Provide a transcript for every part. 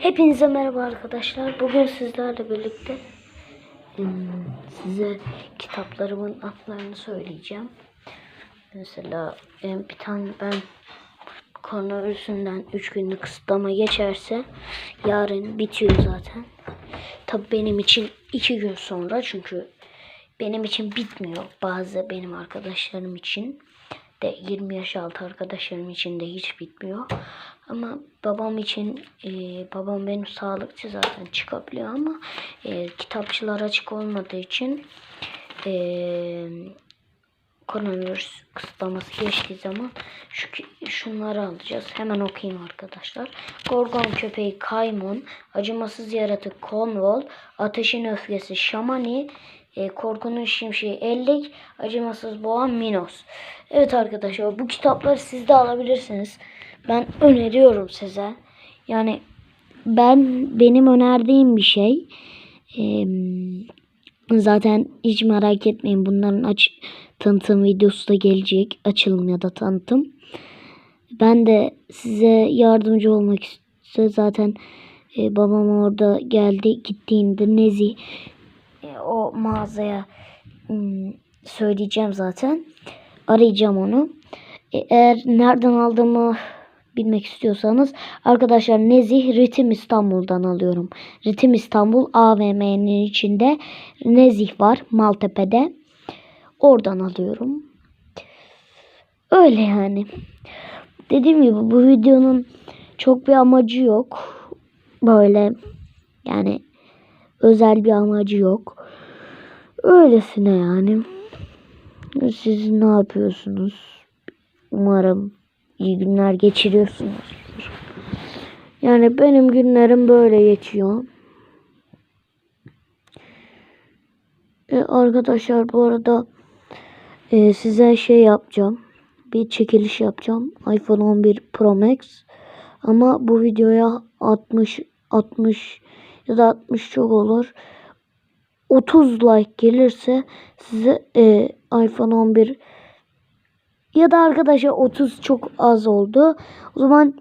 Hepinize merhaba arkadaşlar. Bugün sizlerle birlikte size kitaplarımın adlarını söyleyeceğim. Mesela bir tane ben koronavirüsünden 3 günlük kısıtlama geçerse yarın bitiyor zaten. Tabi benim için 2 gün sonra çünkü benim için bitmiyor. Bazı benim arkadaşlarım için de 20 yaş altı arkadaşlarım için de hiç bitmiyor. Ama babam için e, babam benim sağlıkçı zaten çıkabiliyor ama e, kitapçılar açık olmadığı için e, koronavirüs kısıtlaması geçtiği zaman şu şunları alacağız. Hemen okuyayım arkadaşlar. Gorgon köpeği Kaymon, acımasız yaratık Cornwall, ateşin öfkesi Şamani, e, korkunun şimşeği Ellik, acımasız boğa Minos. Evet arkadaşlar bu kitapları siz de alabilirsiniz. Ben öneriyorum size. Yani ben benim önerdiğim bir şey. Eee Zaten hiç merak etmeyin bunların aç tanıtım videosu da gelecek. Açılım ya da tanıtım. Ben de size yardımcı olmak istiyorum. Zaten e, babam orada geldi gittiğinde Nezi o mağazaya hmm, söyleyeceğim zaten. Arayacağım onu. E, eğer nereden aldığımı bilmek istiyorsanız arkadaşlar Nezih Ritim İstanbul'dan alıyorum. Ritim İstanbul AVM'nin içinde Nezih var Maltepe'de. Oradan alıyorum. Öyle yani. Dediğim gibi bu videonun çok bir amacı yok. Böyle yani özel bir amacı yok. Öylesine yani. Siz ne yapıyorsunuz? Umarım iyi günler geçiriyorsunuzdur. Yani benim günlerim böyle geçiyor. E, arkadaşlar bu arada e, size şey yapacağım. Bir çekiliş yapacağım. iPhone 11 Pro Max. Ama bu videoya 60 60 ya da 60 çok olur. 30 like gelirse size e, iPhone 11 ya da arkadaşlar 30 çok az oldu. O zaman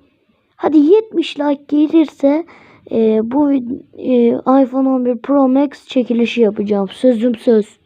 hadi 70 like gelirse e, bu e, iPhone 11 Pro Max çekilişi yapacağım. Sözüm söz.